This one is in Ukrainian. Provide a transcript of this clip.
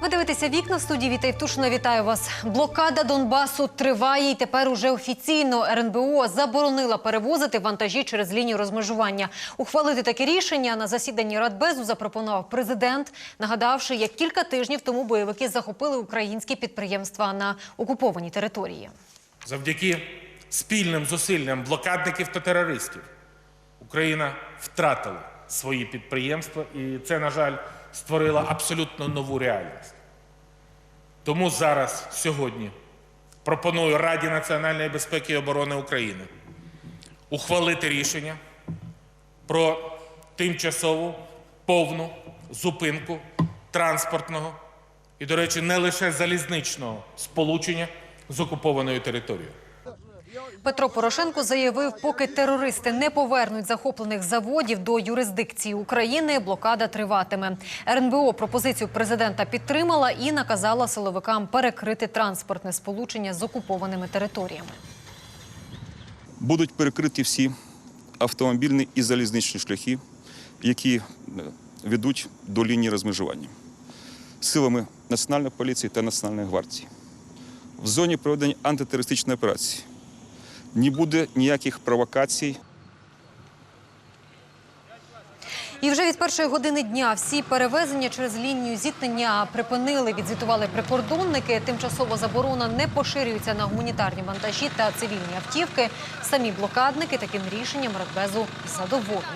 Ви дивитеся вікна в студії Віта Євтушина. Вітаю вас. Блокада Донбасу триває і тепер уже офіційно РНБО заборонила перевозити вантажі через лінію розмежування. Ухвалити таке рішення на засіданні Радбезу запропонував президент, нагадавши, як кілька тижнів тому бойовики захопили українські підприємства на окупованій території. Завдяки спільним зусиллям блокадників та терористів Україна втратила свої підприємства, і це, на жаль, створило абсолютно нову реальність. Тому зараз, сьогодні, пропоную Раді національної безпеки і оборони України ухвалити рішення про тимчасову повну зупинку транспортного і, до речі, не лише залізничного сполучення з окупованою територією. Петро Порошенко заявив, поки терористи не повернуть захоплених заводів до юрисдикції України, блокада триватиме. РНБО пропозицію президента підтримала і наказала силовикам перекрити транспортне сполучення з окупованими територіями. Будуть перекриті всі автомобільні і залізничні шляхи, які е, ведуть до лінії розмежування силами Національної поліції та Національної гвардії. В зоні проведення антитерористичної операції не буде ніяких провокацій І вже від першої години дня всі перевезення через лінію зіткнення припинили, відзвітували прикордонники. Тимчасова заборона не поширюється на гуманітарні вантажі та цивільні автівки. Самі блокадники таким рішенням Радбезу задоволені.